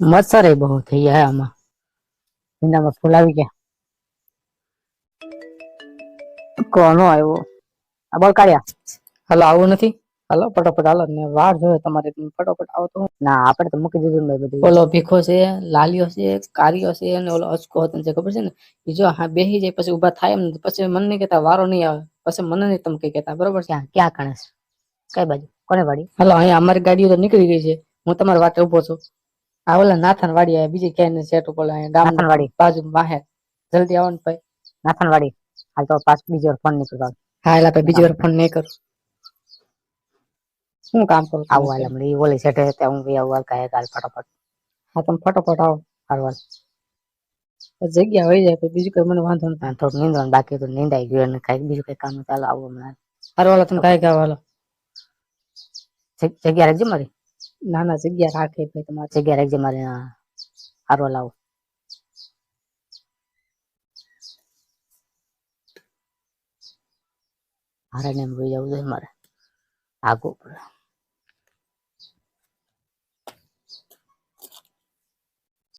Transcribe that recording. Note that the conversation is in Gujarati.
મચ્છર એ બહુ થઈ ગયા આમાં. ભીંડામાં ફૂલ આવી ગયા. કોનો આવ્યો? આ બોલ કાઢ્યા હાલો આવું નથી? હાલો ફટોફટ હાલો ને વાર જોયો તમારે ફટોફટ આવો તો. ના આપણે તો મૂકી દીધું ભાઈ બધું. ઓલો ભીખો છે લાલિયો છે કારિયો છે અને ઓલો અચકો હતો ને ખબર છે ને? એ જો હા બેસી જાય પછી ઊભા થાય એમ ને પછી મને નહીં કહેતા વારો નહીં આવે. પછી મને નહીં તમે કઈ કહેતા બરોબર છે? ક્યાં કણસ કઈ બાજુ? કોને વાડી હાલો અહીંયા અમારી ગાડીઓ તો નીકળી ગઈ છે. હું તમારી વાટે ઊભો છું. આ ઓલા નાથનવાડી આવે બીજી ક્યાંય નહીં સેટ ઉપર અહીંયા બાજુ માહે જલ્દી આવો ને ભાઈ. નાથન વાડી હાલ તો પાછ બીજી વાર ફોન કરવા હા એલા ભાઈ બીજી વાર ફોન નહીં કરું. શું કામ કરું? આવું હાલ હમણાં ઈ ઓલી સેટે ત્યાં હું બી આવું હાલ કાંઈ કાલ ફટાફટ. હા તમે ફટાફટ આવો. હારવાર જગ્યા હોય જાય બીજું કઈ મને વાંધો નથી. થોડું નીંદવાનું બાકી તો નીંદાઈ ગયું અને કઈ બીજું કઈ કામ ચાલો આવું હમણાં. હારો હાલો તમે કાંઈ ગાવ વાલો જગ્યા રહેજો મારી. ના ના જગ્યા રાખે ભાઈ તમારે. જગ્યા રાખજે મારે હારો લાવો. હારે ને એમ રોઈ જવું જોઈએ મારે. આગો પડે.